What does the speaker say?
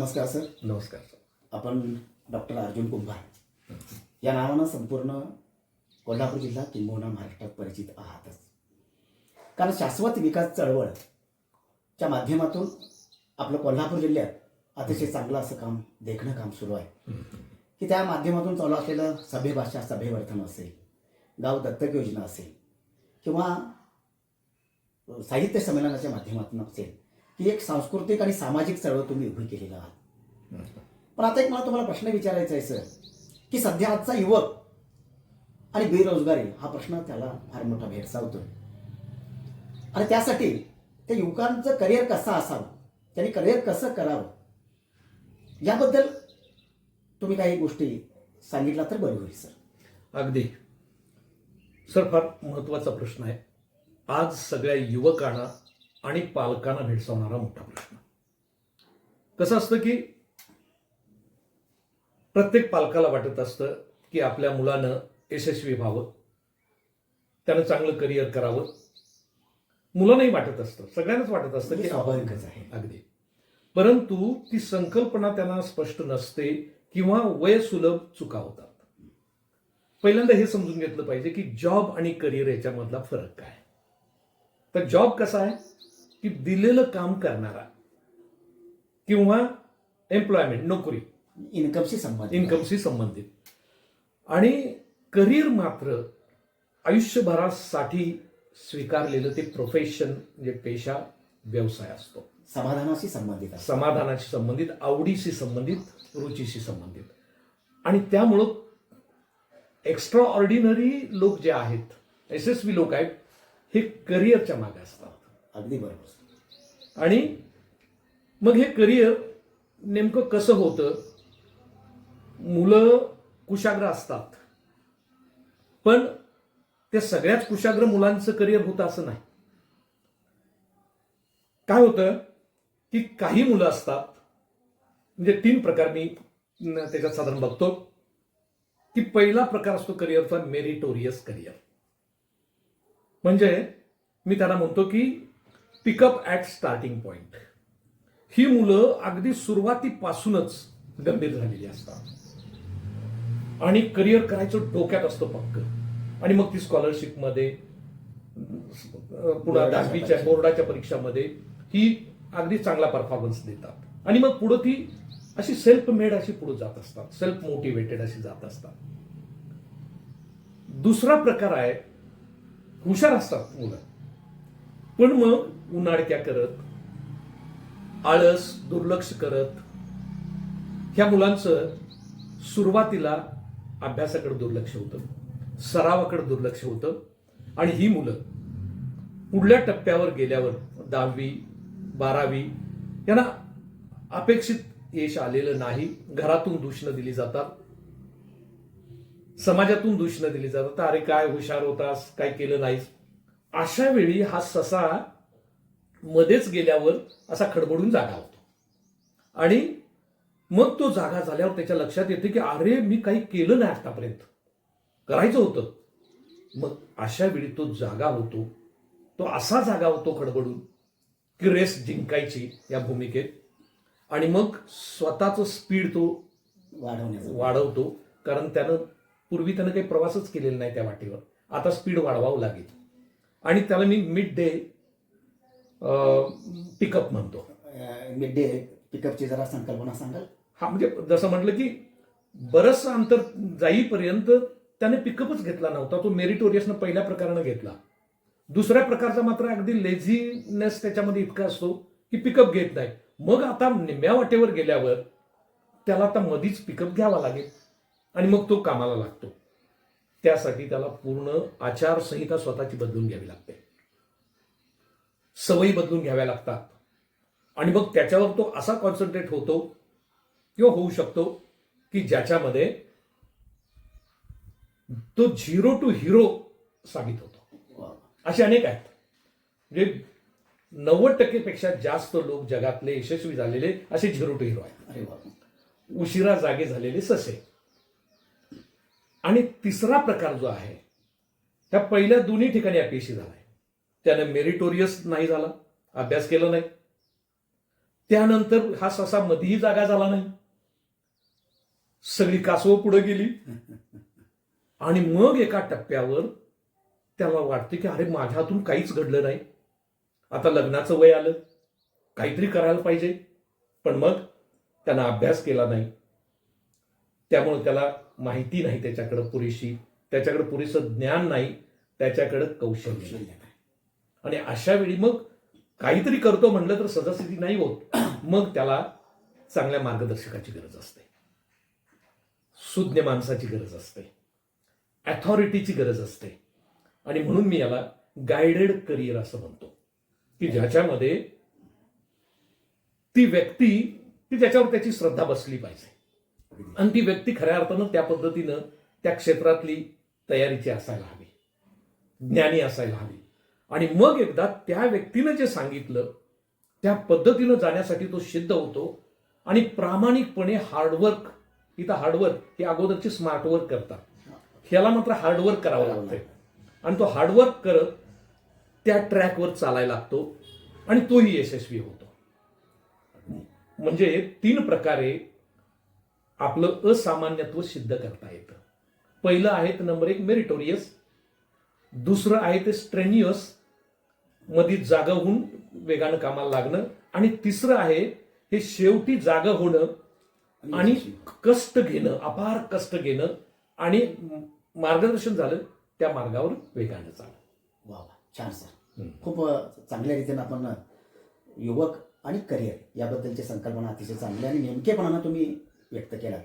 नमस्कार सर. नमस्कार सर. आपण डॉक्टर अर्जुन कुंभार. या नावानं संपूर्ण कोल्हापूर जिल्हा किंबहुना महाराष्ट्रात परिचित आहातच. कारण शाश्वत विकास चळवळच्या माध्यमातून आपलं कोल्हापूर जिल्ह्यात अतिशय चांगलं असं काम देखणं काम सुरू आहे. की त्या माध्यमातून चालू असलेलं सभे भाषा सभेवर्धन असेल गाव दत्तक योजना असेल किंवा साहित्य संमेलनाच्या माध्यमातून असेल की एक सांस्कृतिक आणि सामाजिक चळवळ तुम्ही उभी केलेला आहात. पण आता एक मला तुम्हाला प्रश्न विचारायचा आहे सर की सध्या आजचा युवक आणि बेरोजगारी हा प्रश्न त्याला फार मोठा भेडसावतोय. आणि त्यासाठी त्या युवकांचं करिअर कसं असावं त्यांनी करिअर कसं करावं याबद्दल तुम्ही काही गोष्टी सांगितला तर बरं होईल सर. अगदी. सर फार महत्त्वाचा प्रश्न आहे. आज सगळ्या युवकांना आणि पालकांना भेडसावणारा मोठा प्रश्न. कसं असतं की प्रत्येक पालकाला वाटत असतं की आपल्या मुलानं यशस्वी व्हावं त्यानं चांगलं करिअर करावं. मुलांनाही वाटत असतं सगळ्यांनाच वाटत असतं की स्वाभाविकच आहे. अगदी. परंतु ती संकल्पना त्यांना स्पष्ट नसते किंवा वयसुलभ चुका होतात. पहिल्यांदा हे समजून घेतलं पाहिजे की जॉब आणि करिअर याच्यामधला फरक काय? तर जॉब कसा आहे? की दिलेलं काम करणारा किंवा एम्प्लॉयमेंट नोकरी. इन्कमशी संबंधित. इन्कमशी संबंधित. आणि करिअर मात्र आयुष्यभरासाठी स्वीकारलेलं ते प्रोफेशन म्हणजे पेशा व्यवसाय असतो. समाधानाशी संबंधित आहे समाधानाशी संबंधित आवडीशी संबंधित रुचीशी संबंधित. आणि त्यामुळं एक्स्ट्रा ऑर्डिनरी लोक जे आहेत यशस्वी लोक आहेत हे करिअरच्या मागे असतात. अगदी बरोबर. आणि मग हे करिअर नेमकं कसं होतं? मुलं कुशाग्र असतात. पण त्या सगळ्याच कुशाग्र मुलांचं करिअर होतं असं नाही. काय होतं? की काही मुलं असतात म्हणजे तीन प्रकार मी त्याच्यात साधारण बघतो. की पहिला प्रकार असतो करिअरचा मेरिटोरियस करिअर म्हणजे मी त्यांना म्हणतो की पिकअप ॲट स्टार्टिंग पॉइंट ही मुलं अगदी सुरुवातीपासूनच गंभीर झालेली असतात. आणि करिअर करायचं डोक्यात असतं पक्क. आणि मग ती स्कॉलरशिपमध्ये पुन्हा दहावीच्या. बोर्डाच्या परीक्षामध्ये ही अगदी चांगला परफॉर्मन्स देतात. आणि मग पुढं ती अशी सेल्फ मेड अशी पुढे जात असतात. सेल्फ मोटिवेटेड अशी जात असतात. दुसरा प्रकार आहे हुशार असतात मुलं. पण मग उन्हाळक्या करत आळस दुर्लक्ष करत ह्या मुलांचं सुरुवातीला अभ्यासाकडे दुर्लक्ष होतं सरावाकडे दुर्लक्ष होतं. आणि ही मुलं पुढल्या टप्प्यावर गेल्यावर दहावी बारावी यांना अपेक्षित यश आलेलं नाही. घरातून दूषणं दिली जातात. समाजातून दूषणं दिली जातात. अरे काय हुशार होतास काय केलं नाहीस. अशा वेळी हा ससा मध्येच गेल्यावर असा खडबडून जागा होतो. आणि मग तो जागा झाल्यावर त्याच्या लक्षात येते की अरे मी काही केलं नाही आतापर्यंत. करायचं होतं. मग अशा वेळी तो जागा होतो. तो असा जागा होतो खडबडून की रेस जिंकायची या भूमिकेत. आणि मग स्वतःचं स्पीड तो वाढवण्याचं. वाढवतो. कारण त्यानं पूर्वी त्यानं काही प्रवासच केलेला नाही त्या वाटेवर. आता स्पीड वाढवावं लागेल. आणि त्याला मी मिड डे पिकअप म्हणतो. मिड डे पिकअपची जरा संकल्पना सांगाल? हा म्हणजे जसं म्हटलं की बरंचसं अंतर जाईपर्यंत त्याने पिकअपच घेतला नव्हता. तो मेरिटोरियसनं पहिल्या प्रकारानं घेतला. दुसऱ्या प्रकारचा मात्र अगदी लेझीनेस त्याच्यामध्ये इतका असतो की पिकअप घेत नाही. मग आता निम्म्या वाटेवर गेल्यावर त्याला आता मधीच पिकअप घ्यावा लागेल आणि मग तो कामाला लागतो. त्यासाठी त्याला पूर्ण आचारसंहिता स्वतःची बदलून घ्यावी लागते. सवयी बदलून घ्याव्या लागतात. आणि मग त्याच्यावर तो असा कॉन्सन्ट्रेट होतो किंवा होऊ शकतो की ज्याच्यामध्ये तो झिरो टू हिरो साबित होतो. असे अनेक आहेत. म्हणजे नव्वद टक्केपेक्षा जास्त लोक जगातले यशस्वी झालेले असे झिरो टू हिरो आहेत. उशिरा जागे झालेले ससे. आणि तिसरा प्रकार जो आहे त्या पहिल्या दोन्ही ठिकाणी अपयशी झालाय. त्याने मेरिटोरियस नाही झाला अभ्यास केला नाही. त्यानंतर हा ससा मधीही जागा झाला नाही. सगळी कासवं पुढे गेली. आणि मग एका टप्प्यावर त्याला वाटते की अरे माझ्या हातून काहीच घडलं नाही. आता लग्नाचं वय आलं. काहीतरी करायला पाहिजे. पण मग त्यानं अभ्यास केला नाही. त्यामुळे त्याला माहिती नाही त्याच्याकडे पुरेशी त्याच्याकडे पुरेसं ज्ञान नाही त्याच्याकडे कौशल्य. आणि अशा वेळी मग काहीतरी करतो म्हणलं तर सदास्थिती नाही होत. मग त्याला चांगल्या मार्गदर्शकाची गरज असते. सुज्ञ माणसाची गरज असते. अथॉरिटीची गरज असते. आणि म्हणून मी याला गायडेड करिअर असं म्हणतो. की ज्याच्यामध्ये ती व्यक्ती ती ज्याच्यावर त्याची श्रद्धा बसली पाहिजे. आणि ती व्यक्ती खऱ्या अर्थानं त्या पद्धतीनं त्या क्षेत्रातली तयारीची असायला हवी. ज्ञानी असायला हवी. आणि मग एकदा त्या व्यक्तीनं जे सांगितलं त्या पद्धतीनं जाण्यासाठी तो सिद्ध होतो आणि प्रामाणिकपणे हार्डवर्क इथं हार्डवर्क हे अगोदरचे स्मार्टवर्क करतात. ह्याला मात्र हार्डवर्क करावं लागतंय. आणि तो हार्डवर्क करत त्या ट्रॅकवर चालायला लागतो आणि तोही यशस्वी होतो. म्हणजे तीन प्रकारे आपलं असामान्यत्व सिद्ध करता येतं. पहिलं आहे ते नंबर एक मेरिटोरियस दुसरं आहे ते स्ट्रेन्युअसमध्ये जागा होऊन वेगानं कामाला लागणं. आणि तिसरं आहे हे शेवटी जागा होणं आणि कष्ट घेणं अपार कष्ट घेणं आणि मार्गदर्शन झालं त्या मार्गावर वेगानं चालणं. वा वा. छान सर. खूप चांगल्या रीतीनं आपण युवक आणि करिअर याबद्दलची संकल्पना अतिशय चांगली आणि नेमकेपणानं तुम्ही व्यक्त केला.